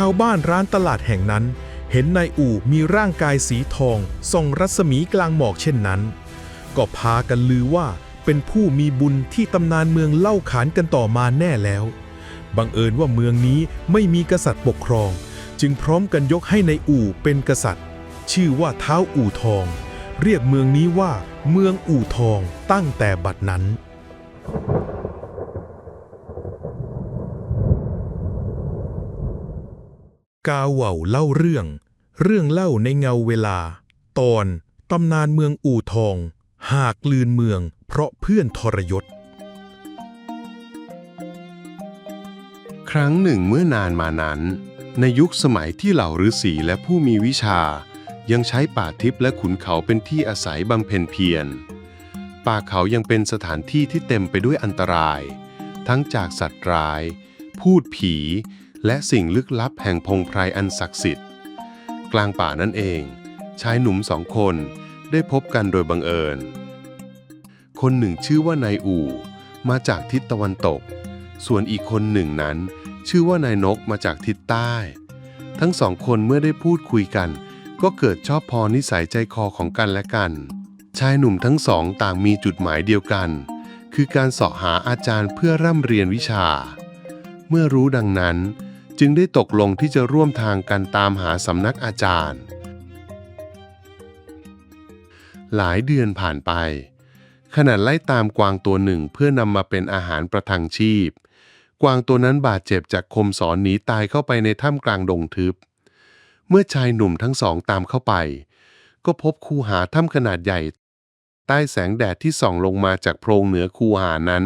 ชาวบ้านร้านตลาดแห่งนั้น เห็นนายอู่มีร่างกายสีทองส่องรัศมีกลางหมอกเช่นนั้น ก็พากันลือว่าเป็นผู้มีบุญที่ตำนานเมืองเล่าขานกันต่อมาแน่แล้ว บังเอิญว่าเมืองนี้ไม่มีกษัตริย์ปกครอง จึงพร้อมกันยกให้ในายอู่เป็นกษัตริย์ ชื่อว่าเท้าอู่ทอง เรียกเมืองนี้ว่า เมืองอู่ทองตั้งแต่บัดนั้น กาเหว่าเล่าเรื่อง เรื่องเล่าในเงาเวลา ตอนตำนานเมืองอู่ทอง หากลืนเมือง เพราะเพื่อนทรยศ ครั้งหนึ่งเมื่อนานมานั้น ในยุคสมัยที่เหล่าฤาษีและผู้มีวิชา ยังใช้ป่าทิพย์และขุนเขาเป็นที่อาศัยบำเพ็ญเพียร ป่าเขายังเป็นสถานที่ที่เต็มไปด้วยอันตราย ทั้งจากสัตว์ร้าย พูดผี และสิ่งลึกลับแห่งพงไพรอันศักดิ์สิทธิ์ กลางป่านั่นเอง ชายหนุ่มสองคนได้พบกันโดยบังเอิญ คนหนึ่งชื่อว่านายอู่มาจากทิศตะวันตก ส่วนอีกคนหนึ่งนั้น ชื่อว่านายนกมาจากทิศใต้ ทั้งสองคนเมื่อได้พูดคุยกัน ก็เกิดชอบพอนิสัยใจคอของกันและกัน ชายหนุ่มทั้งสองต่างมีจุดหมายเดียวกัน คือการเสาะหาอาจารย์เพื่อร่ำเรียนวิชา เมื่อรู้ดังนั้น จึงได้ตกลงที่จะร่วมทางกันตามหาสำนักอาจารย์ หลายเดือนผ่านไป ขณะไล่ตามกวางตัวหนึ่งเพื่อนำมาเป็นอาหารประทังชีพ กวางตัวนั้นบาดเจ็บจากคมสอนหนีตายเข้าไปในถ้ำกลางดงทึบ เมื่อชายหนุ่มทั้งสองตามเข้าไป ก็พบคูหาถ้ำขนาดใหญ่ ใต้แสงแดดที่ส่องลงมาจากโพรงเหนือคูหานั้น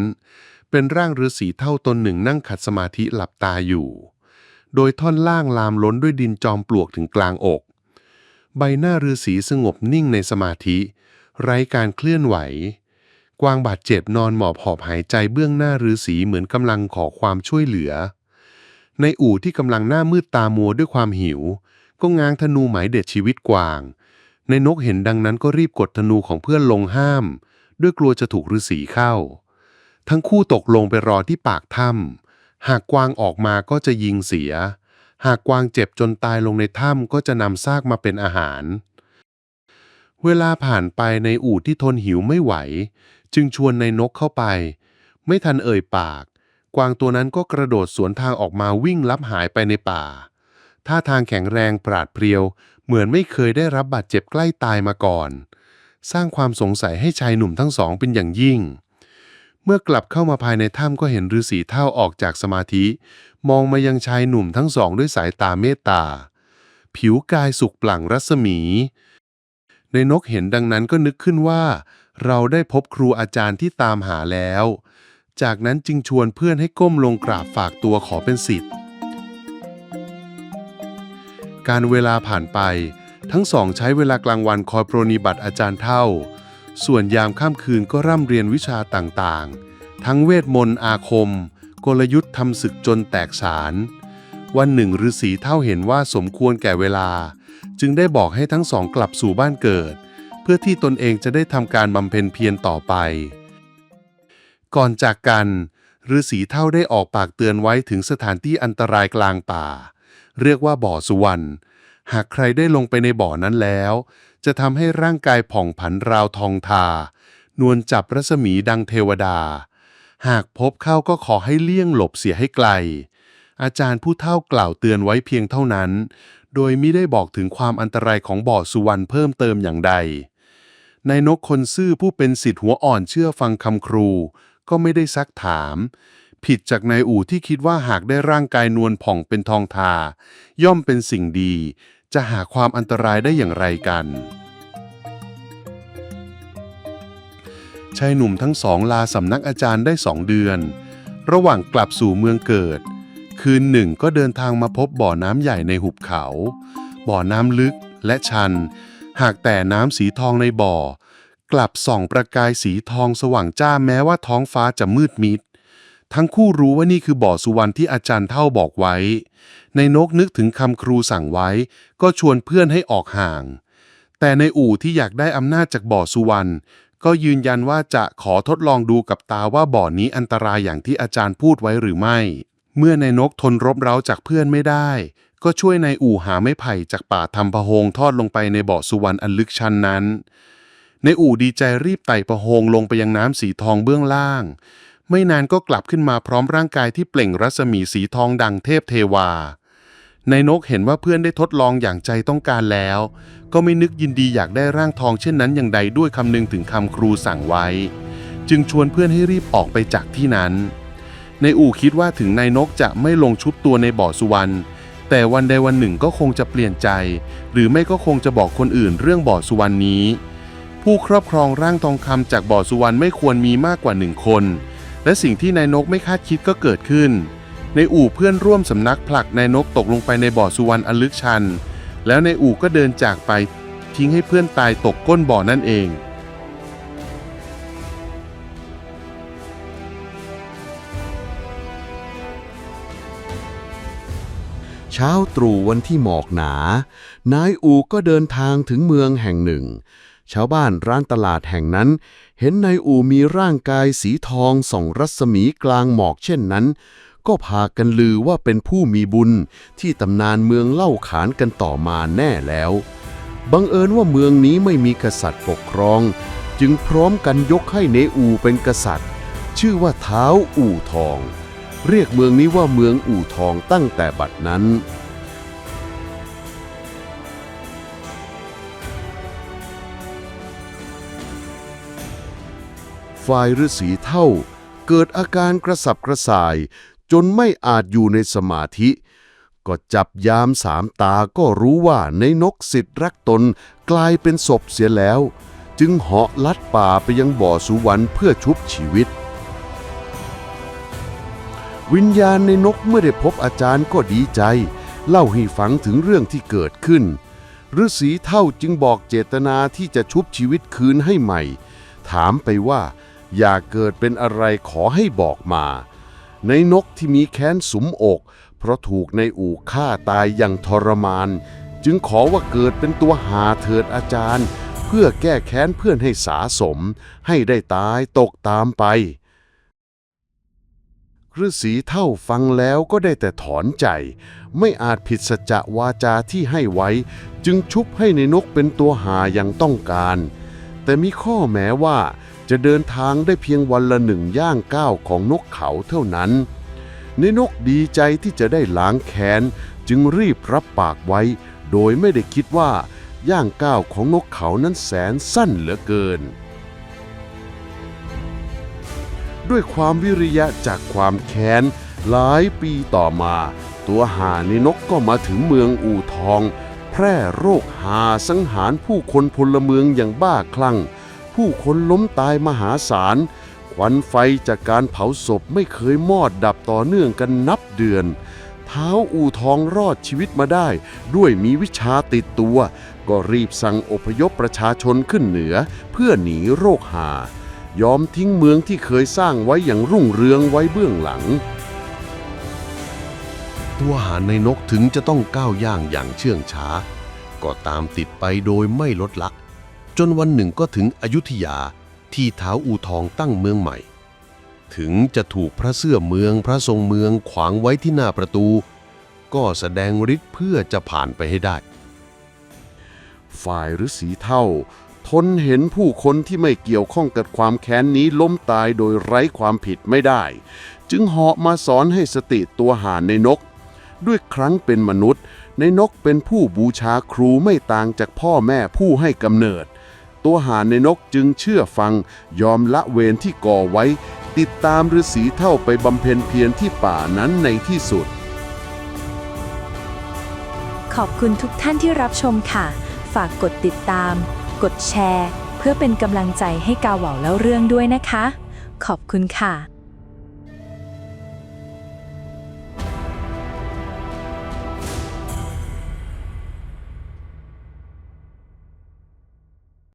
เป็นร่างฤาษีเท่าตนหนึ่งนั่งขัดสมาธิหลับตาอยู่ โดยท่อนล่างลามล้นด้วยดินจอมปลวกถึงกลางอก ใบหน้าฤาษีสงบนิ่งในสมาธิ ไร้การเคลื่อนไหว กวางบาดเจ็บนอนหมอบหอบหายใจเบื้องหน้าฤาษีเหมือนกำลังขอความช่วยเหลือ ในอู่ที่กำลังหน้ามืดตามัวด้วยความหิว ก็ง้างธนูหมายเด็ดชีวิตกวาง ในนกเห็นดังนั้นก็รีบกดธนูของเพื่อนลงห้าม ด้วยกลัวจะถูกฤาษีเข้า ทั้งคู่ตกลงไปรอที่ปากถ้ำ หากกวางออกมาก็จะยิงเสีย หากกวางเจ็บจนตายลงในถ้ำก็จะนำซากมาเป็นอาหาร เวลาผ่านไปในอู่ที่ทนหิวไม่ไหว จึงชวนในนกเข้าไป ไม่ทันเอ่ยปาก กวางตัวนั้นก็กระโดดสวนทางออกมาวิ่งลับหายไปในป่า ท่าทางแข็งแรงปราดเพรียว เหมือนไม่เคยได้รับบาดเจ็บใกล้ตายมาก่อน สร้างความสงสัยให้ชายหนุ่มทั้งสองเป็นอย่างยิ่ง เมื่อกลับเข้ามาภายในถ้ำก็เห็นฤาษีเท่าออกจากสมาธิ มองมายังชายหนุ่มทั้งสองด้วยสายตาเมตตา ผิวกายสุกปลั่งรัศมี ในนกเห็นดังนั้นก็นึกขึ้นว่า เราได้พบครูอาจารย์ที่ตามหาแล้ว จากนั้นจึงชวนเพื่อนให้ก้มลงกราบฝากตัวขอเป็นศิษย์การเวลาผ่านไป ทั้งสองใช้เวลากลางวันคอยปรนนิบัติอาจารย์เท่า ส่วนยามค่ำคืนก็ร่ำเรียนวิชาต่างๆ ทั้งเวทมนต์อาคม กลยุทธ์ทำศึกจนแตกฉานวันหนึ่งฤาษีเท่าเห็นว่าสมควรแก่เวลา จึงได้บอกให้ทั้งสองกลับสู่บ้านเกิด เพื่อที่ตนเองจะได้ทำการบำเพ็ญเพียรต่อไป ก่อนจากกันฤาษีเท่าได้ออกปากเตือนไว้ถึงสถานที่อันตรายกลางป่า เรียกว่าบ่อสุวรรณหากใครได้ลงไปในบ่อนั้นแล้ว จะทำให้ร่างกายผ่องผันราวทองทา นวลจับรัศมีดังเทวดา หากพบเข้าก็ขอให้เลี่ยงหลบเสียให้ไกล อาจารย์ผู้เฒ่ากล่าวเตือนไว้เพียงเท่านั้น โดยไม่ได้บอกถึงความอันตรายของบ่อสุวรรณเพิ่มเติมอย่างใดนายนกคนซื่อผู้เป็นสิทธิ์หัวอ่อนเชื่อฟังคำครู ก็ไม่ได้ซักถามผิดจากนายอู่ที่คิดว่าหากได้ร่างกายนวลผ่องเป็นทองทา ย่อมเป็นสิ่งดี จะหาความอันตรายได้อย่างไรกัน ชายหนุ่มทั้งสองลาสำนักอาจารย์ได้สองเดือน ระหว่างกลับสู่เมืองเกิด คืนหนึ่งก็เดินทางมาพบบ่อน้ำใหญ่ในหุบเขา บ่อน้ำลึกและชัน หากแต่น้ำสีทองในบ่อ กลับส่องประกายสีทองสว่างจ้าแม้ว่าท้องฟ้าจะมืดมิด ทั้งคู่รู้ว่านี่คือบ่อสุวรรณที่อาจารย์เท่าบอกไว้ ในนกนึกถึงคำครูสั่งไว้ ก็ชวนเพื่อนให้ออกห่างแต่ในอู่ที่อยากได้อำนาจจากบ่อสุวรรณ ก็ยืนยันว่าจะขอทดลองดูกับตาว่าบ่อนี้อันตรายอย่างที่อาจารย์พูดไว้หรือไม่ เมื่อในนกทนรบเร้าจากเพื่อนไม่ได้ ก็ช่วยนายอู่หาไม้ไผ่จากป่าทำพะโฮงทอดลงไปในบ่อสุวรรณอันลึกชันนั้น ในายอู่ดีใจรีบไต่พะโฮงลงไปยังน้ำสีทองเบื้องล่าง ไม่นานก็กลับขึ้นมาพร้อมร่างกายที่เปล่งรัศมีสีทองดังเทพเทวานายนกเห็นว่าเพื่อนได้ทดลองอย่างใจต้องการแล้ว ก็ไม่นึกยินดีอยากได้ร่างทองเช่นนั้นอย่างใดด้วยคำนึงถึงคำครูสั่งไว้ จึงชวนเพื่อนให้รีบออกไปจากที่นั้น ในายอู่คิดว่าถึงนายนกจะไม่ลงชุบตัวในบ่อสุวรรณแต่วันใดวันหนึ่งก็คงจะเปลี่ยนใจ หรือไม่ก็คงจะบอกคนอื่นเรื่องบ่อสุวรรณนี้ ผู้ครอบครองร่างทองคำจากบ่อสุวรรณไม่ควรมีมากกว่าหนึ่งคน และสิ่งที่นายนกไม่คาดคิดก็เกิดขึ้น ในอู่เพื่อนร่วมสำนักผลักนายนกตกลงไปในบ่อสุวรรณอันลึกชัน แล้วนายอู่ก็เดินจากไป ทิ้งให้เพื่อนตายตกก้นบ่อนั่นเอง เช้าตรู่วันที่หมอกหนา นายอูก็เดินทางถึงเมืองแห่งหนึ่ง ชาวบ้านร้านตลาดแห่งนั้น เห็นนายอูมีร่างกายสีทองส่องรัศมีกลางหมอกเช่นนั้น ก็พากันลือว่าเป็นผู้มีบุญที่ตำนานเมืองเล่าขานกันต่อมาแน่แล้ว บังเอิญว่าเมืองนี้ไม่มีกษัตริย์ปกครอง จึงพร้อมกันยกให้เนอูเป็นกษัตริย์ ชื่อว่าเท้าอู่ทอง เรียกเมืองนี้ว่าเมืองอู่ทองตั้งแต่บัดนั้นฝ่ายฤาษีเท่า เกิดอาการกระสับกระส่าย จนไม่อาจอยู่ในสมาธิ ก็จับยามสามตาก็รู้ว่าในนกสิทธิ์รักตนกลายเป็นศพเสียแล้ว จึงเหาะลัดป่าไปยังบ่อสุวรรณเพื่อชุบชีวิต วิญญาณในนกเมื่อได้พบอาจารย์ก็ดีใจ เล่าให้ฟังถึงเรื่องที่เกิดขึ้นฤาษีเท่าจึงบอกเจตนาที่จะชุบชีวิตคืนให้ใหม่ ถามไปว่า อย่าเกิดเป็นอะไรขอให้บอกมา ในนกที่มีแค้นสุมอก เพราะถูกในอู่ฆ่าตายอย่างทรมาน จึงขอว่าเกิดเป็นตัวหาเถิดอาจารย์ เพื่อแก้แค้นเพื่อนให้สาสม ให้ได้ตายตกตามไปฤาษีเท่าฟังแล้วก็ได้แต่ถอนใจ ไม่อาจผิดสัจวาจาที่ให้ไว้ จึงชุบให้ในนกเป็นตัวหาอย่างต้องการ แต่มีข้อแม้ว่า จะเดินทางได้เพียงวันละหนึ่งย่างก้าวของนกเขาเท่านั้น ในนกดีใจที่จะได้ล้างแค้นจึงรีบรับปากไว้ โดยไม่ได้คิดว่าย่างก้าวของนกเขานั้นแสนสั้นเหลือเกิน ด้วยความวิริยะจากความแค้น หลายปีต่อมา ตัวหาในนกก็มาถึงเมืองอู่ทอง แพร่โรคหาสังหารผู้คนพลเมืองอย่างบ้าคลั่ง ผู้คนล้มตายมหาศาล ควันไฟจากการเผาศพไม่เคยมอดดับต่อเนื่องกันนับเดือน เท้าอู่ทองรอดชีวิตมาได้ ด้วยมีวิชาติดตัว ก็รีบสั่งอพยพประชาชนขึ้นเหนือ เพื่อหนีโรคหายอมทิ้งเมืองที่เคยสร้างไว้อย่างรุ่งเรืองไว้เบื้องหลัง ตัวหารในนกถึงจะต้องก้าวย่างอย่างเชื่องช้า ก็ตามติดไปโดยไม่ลดละ จนวันหนึ่งก็ถึงอยุธยาที่เท้าอูทองตั้งเมืองใหม่ ถึงจะถูกพระเสื้อเมืองพระทรงเมืองขวางไว้ที่หน้าประตู ก็แสดงฤทธิ์เพื่อจะผ่านไปให้ได้ ฝ่ายฤาษีเท่า ทนเห็นผู้คนที่ไม่เกี่ยวข้องกับความแค้นนี้ล้มตายโดยไร้ความผิดไม่ได้ จึงเหาะมาสอนให้สติตัวหานในนก ด้วยครั้งเป็นมนุษย์ ในนกเป็นผู้บูชาครูไม่ต่างจากพ่อแม่ผู้ให้กำเนิด ตัวหานในนกจึงเชื่อฟัง ยอมละเวรที่ก่อไว้ ติดตามฤาษีเท่าไปบำเพ็ญเพียรที่ป่านั้นในที่สุด ขอบคุณทุกท่านที่รับชมค่ะ ฝากกดติดตาม กดแชร์ เพื่อเป็นกำลังใจให้กาเหว่าแล้วเรื่องด้วยนะคะ ขอบคุณค่ะ